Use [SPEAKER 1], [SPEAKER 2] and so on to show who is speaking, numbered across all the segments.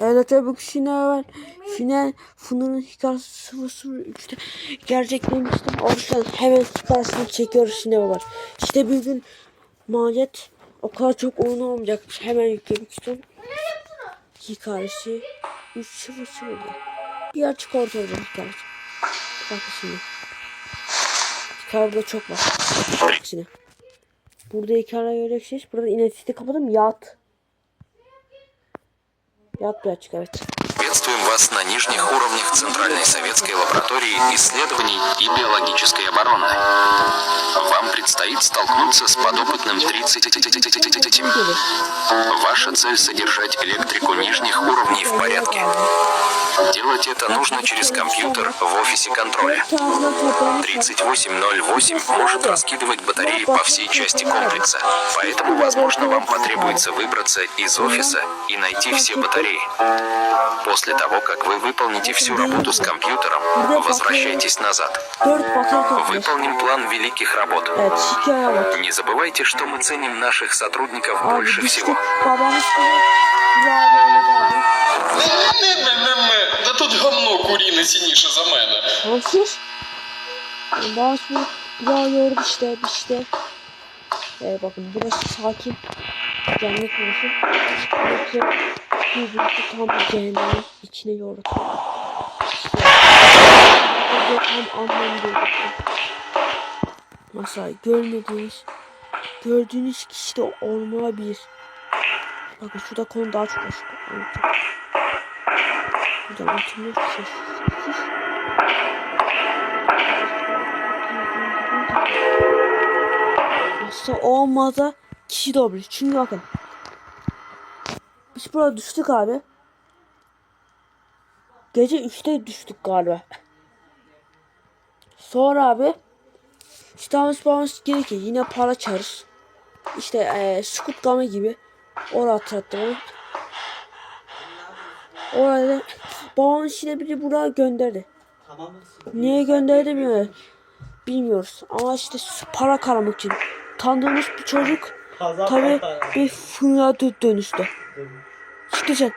[SPEAKER 1] Evet çabuk Şine var. Şine Funun'un hikayesi 003'te gerçeklemiştim. O yüzden hemen hikayesini çekiyoruz Şine var. İşte bir gün maliyet o kadar çok oyun olmayacak. Hemen yüklemek istiyorum. Hikayesi 3.0'da. Bir açık orta olacak hikayesi. Bakın şimdi. Hikaye çok var. Bak şimdi. Burada hikaye göreceksiniz. Burada inetisini kapadım. Yat. Yat bir açık evet.
[SPEAKER 2] Приветствуем вас на нижних уровнях Центральной советской лаборатории исследований и биологической обороны. Вам предстоит столкнуться с подопытным 30... Ваша цель содержать электрику нижних уровней в порядке. Делать это нужно через компьютер в офисе контроля. 3808 может раскидывать батареи по всей части комплекса, поэтому, возможно, вам потребуется выбраться из офиса и найти все батареи. После того, как вы выполните всю работу с компьютером, возвращайтесь назад.
[SPEAKER 1] 4 batarya toplamış.
[SPEAKER 2] Выполним план великих работ.
[SPEAKER 1] Evet hikaye bak.
[SPEAKER 2] Не забывайте, что мы ценим наших сотрудников
[SPEAKER 1] Abi
[SPEAKER 2] больше
[SPEAKER 1] düştük.
[SPEAKER 2] всего.
[SPEAKER 1] Babamız falan. Ya ya ya.
[SPEAKER 3] Не, не, не, не. Да тут гамно куріне сініше за мене.
[SPEAKER 1] Tamamsız. Babamız bu. Ya yordu işte işte. Evet bakın burası sakin. Cennet burası. Burası yüzümüzü tam bir cehennemin içine yordu. Burada tam anlam Mesela görmediğiniz, gördüğünüz kişi de olmayabilir. Bakın şurada konu daha çok açık. anlatacağım. Burada anlatılıyor sessiz sessiz. Aslında olmadı kişi de olabilir. Çünkü bakın. Biz burada düştük abi. Gece 3'te düştük galiba. Sonra abi işte almış bağımız gerekir. Yine para çağırır. İşte eee Squid Game gibi. Orada hatırlattı bana. Orada babamın işine biri buraya gönderdi. Niye gönderdi bilmiyorum. Bilmiyoruz. Ama işte para karamak için. Tanıdığımız bir çocuk tabi bir fırına dö- dönüştü. Çıktı sen.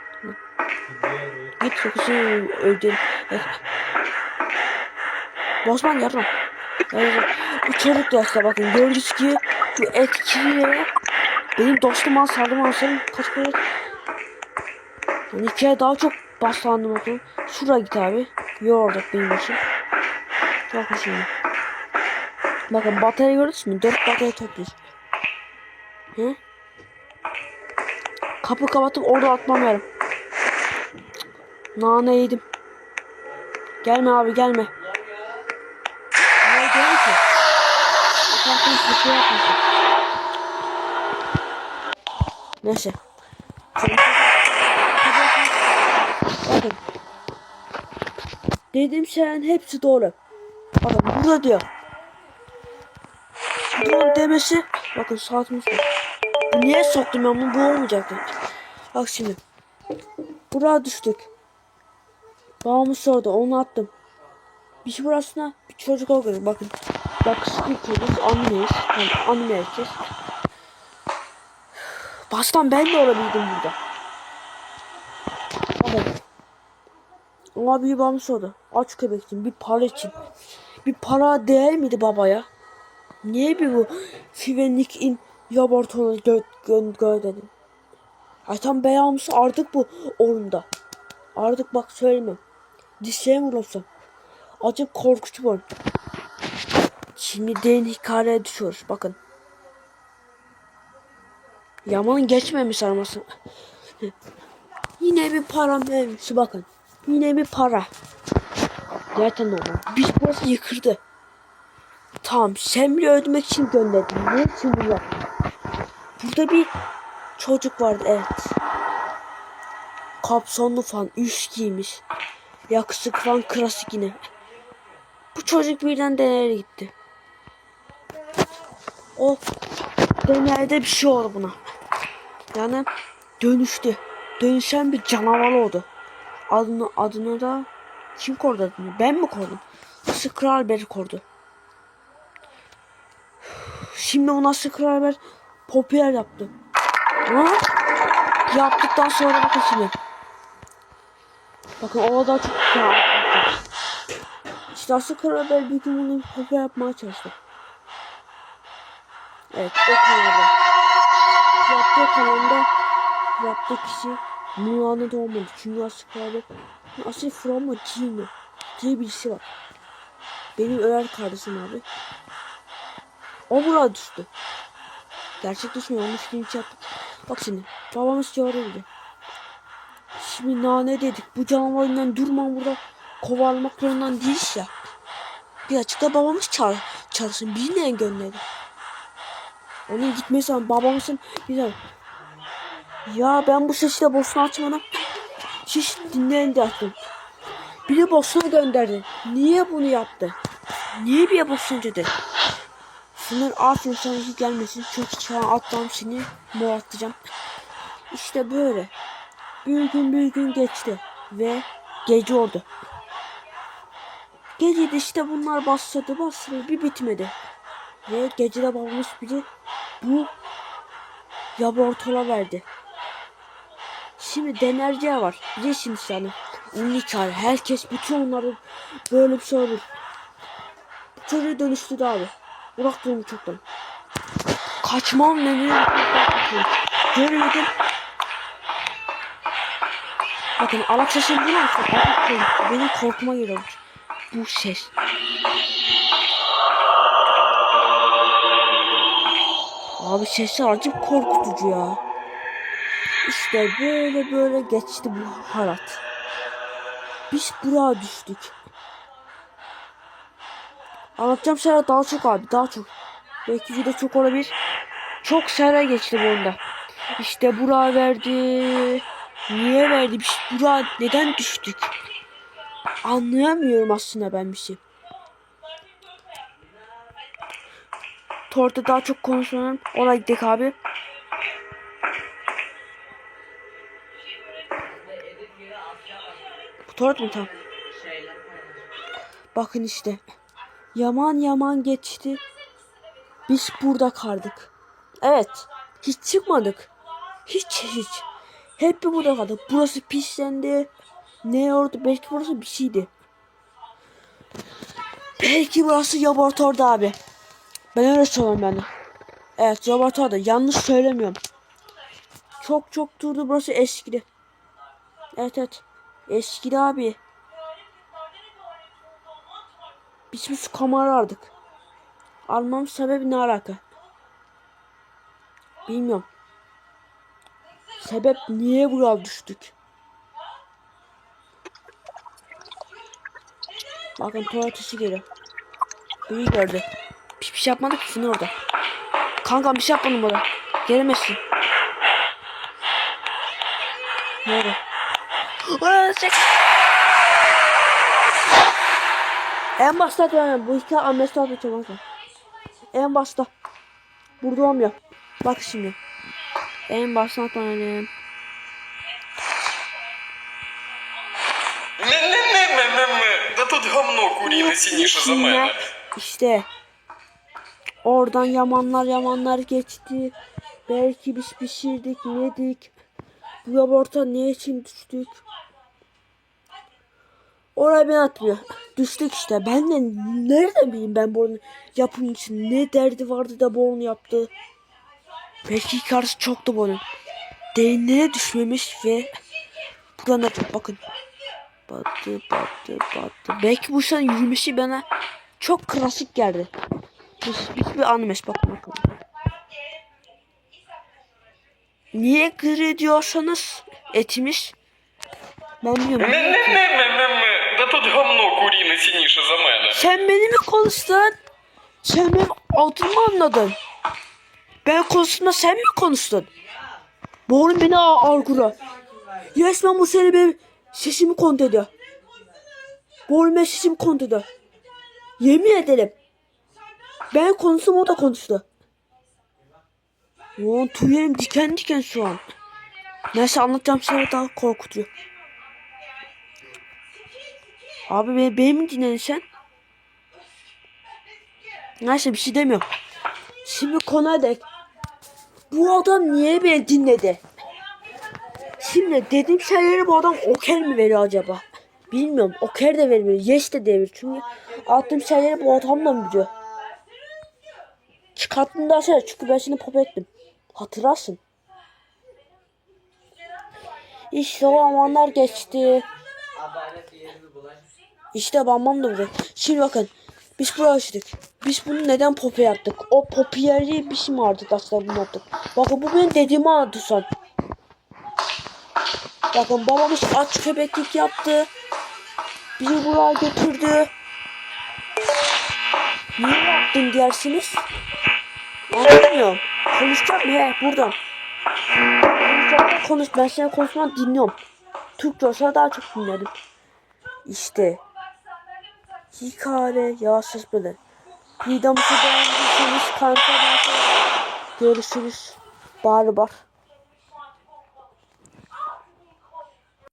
[SPEAKER 1] Git yoksa öldün. Evet. Bosman yardım. Evet. Bu da işte bakın gördüğünüz gibi bu etkili benim dostum al sardım alsın kaç kere yani hikaye daha çok başlandım okul. Şuraya git abi. Yorduk benim için. Çok hoşuma. Bakın batarya gördünüz mü? 4 batarya topluyoruz. Hı? Kapı kapatıp orada atmam yarım. Nane yedim. Gelme abi gelme. Ne. Neyse. Bakın. Dedim şeylerin hepsi doğru. Bakın burada diyor. Bunun demesi bakın saatimiz var. Niye soktum ben bunu bu olmayacaktı. Bak şimdi. Buraya düştük. Babamız sordu onu attım. Bir şey burasına bir çocuk okuyor bakın. Bak sıkı çocuk animeyiz. Yani anime herkes. Baştan ben de olabildim burada. Bakın. Ama bir babam sordu. Aç köpek için bir para için. Bir para değer miydi babaya? Niye bir bu Fivenik in laboratuvarına gö gö gö dedim. Ay tam beyazımsı artık bu oyunda. Artık bak söylemem. Dişlerim vurulsam. Acık korkutucu var. Şimdi derin hikayeye düşüyoruz. Bakın. Yamanın geçmemiş arması. Yine bir para mevzusu bakın. Yine bir para. Zaten normal. Biz burası yıkırdı. Tamam sen bile öldürmek için gönderdin. Ne için bunu yaptın? Burada bir çocuk vardı evet. Kapsonlu falan üst giymiş. Yakışık falan klasik yine. Bu çocuk birden deneye gitti. O deneyde bir şey oldu buna. Yani dönüştü. Dönüşen bir canavar oldu. Adını, adını da kim korudu adını? Ben mi korudum? Skralberg korudu. Şimdi ona Skralberg popüler yaptı. Ama yaptıktan sonra bakın şimdi. Bakın o da çok güzel. İşte aslında Karabel bir gün bunu kopya yapmaya çalıştı. Evet o kanalda. Yaptığı kanalda yaptığı kişi Mulan'ı doğmadı. Çünkü aslında Karabel aslında Froma Gino diye birisi var. Benim öğer kardeşim abi. O burada düştü. Gerçek düşmüyor. Onun film yaptık. Bak şimdi. Babamız çağırıyordu. Şimdi nane dedik. Bu canavarından durma burada. Kovalmak zorundan değiliz ya. Birazcık da babamız çağır, çağırsın. Birine gönderdi. Onun gitmesi ama babamızın güzel. Ya ben bu sesi boşuna açmadım. Hiç dinleyin de açtım. Biri boşuna gönderdi. Niye bunu yaptı? Niye bir boşuna dedi? Şunlar aferin sana iyi gelmesin. Çok çağın atlam seni muhatlayacağım. İşte böyle. Bir gün bir gün geçti. Ve gece oldu. Gecede işte bunlar bastırdı bastırdı bir bitmedi. Ve gecede babamız biri bu laboratuvara verdi. Şimdi denerciye var. Şimdi sana. Onun çağır. Herkes bütün onları böyle bir şey olur. Çocuğu dönüştürdü abi. Bırak durumu çoktan. Kaçmam ne Görmedim. Bakın alak sesini duyuyor musun? Benim korkuma geliyor. Bu ses. Abi sesi acayip korkutucu ya. İşte böyle böyle geçti bu hayat. Biz buraya düştük. Anlatacağım şeyler daha çok abi daha çok. Belki video çok olabilir. Çok şeyler geçti bu oyunda. İşte buraya verdi. Niye verdi? Biz buraya neden düştük? Anlayamıyorum aslında ben bir şey. Torta daha çok konuşmanın. Oraya gittik abi. Bu tort mu tam? Bakın işte. Yaman yaman geçti. Biz burada kaldık. Evet. Hiç çıkmadık. Hiç hiç. Hep burada kaldık. Burası pislendi. Ne oldu? Belki burası bir şeydi. Belki burası laboratuvarda abi. Ben öyle söylüyorum ben. Evet laboratuvarda. Yanlış söylemiyorum. Çok çok durdu. Burası eskidi. Evet evet. Eskidi abi. Biz bir kamera aldık. Almam sebebi ne alaka? Bilmiyorum. Sebep niye buraya düştük? Bakın tuvalet sesi geliyor. Beni gördü. Bir, bir şey yapmadık ki orada. Kanka bir şey yapmadım orada. Gelemezsin. Ne oldu? Aa, çek. En başta dönemem. Bu iki amnesti atacağım kanka. En başta. Burada olmuyor. Bak şimdi. En baştan dönelim.
[SPEAKER 3] Не-не-не-не-не-не. Да тут гамно куріне сініше за мене.
[SPEAKER 1] İşte. Oradan yamanlar yamanlar geçti. Belki biz pişirdik yedik. Bu laboratuvar ne için düştük? Oraya ben atmıyor. Düştük işte. Ben de nereden bileyim ben bu yapım için ne derdi vardı da bu onu yaptı. Belki karısı çoktu bu onun. Derinlere düşmemiş ve buradan atıyor. Bakın. Battı battı battı. Belki bu sen yürümesi bana çok klasik geldi. Bir, bir, animes bakın bakalım. Niye gri diyorsanız etimiz ben bilmiyorum
[SPEAKER 3] Не-не-не-не-не-не. Да тут гамно куріне сініше за мене.
[SPEAKER 1] Sen beni mi konuştun? Sen benim adımı anladın. Ben konuştuğumda sen mi konuştun? Bu oğlum beni algıla. Resmen bu seni benim sesimi kontrol ediyor. Bu oğlum benim sesimi kontrol ediyor. Yemin ederim. Ben konuştum o da konuştu. Ulan tüylerim diken diken şu an. Neyse anlatacağım şeyler daha korkutuyor. Abi beni, beni mi dinledin sen? Neyse bir şey demiyorum. Şimdi konuya dek. Bu adam niye beni dinledi? Şimdi dediğim şeyleri bu adam okey mi veriyor acaba? Bilmiyorum. O kere de vermiyor. Yes de devir. Çünkü attığım şeyleri bu adam da biliyor. Çıkarttığımda sonra çünkü ben seni pop ettim. Hatırlarsın. İşte o zamanlar geçti. İşte babam da burada. Şimdi bakın. Biz buraya açtık. Biz bunu neden popi yaptık? O popiyeri bir şey mi vardı aslında bunu yaptık. Bakın bu benim dediğimi anladı son. Bakın babamız aç köpeklik yaptı. Bizi buraya götürdü. Niye yaptın dersiniz? Anlamıyorum. Konuşacak mı? He buradan. Konuşacak konuş. Ben senin konuşmanı dinliyorum. Türkçe olsa daha çok dinlerim. İşte. Hikaye yavaşsız böyle. Videomuzu beğendiyseniz kanka görüşürüz. Bağır.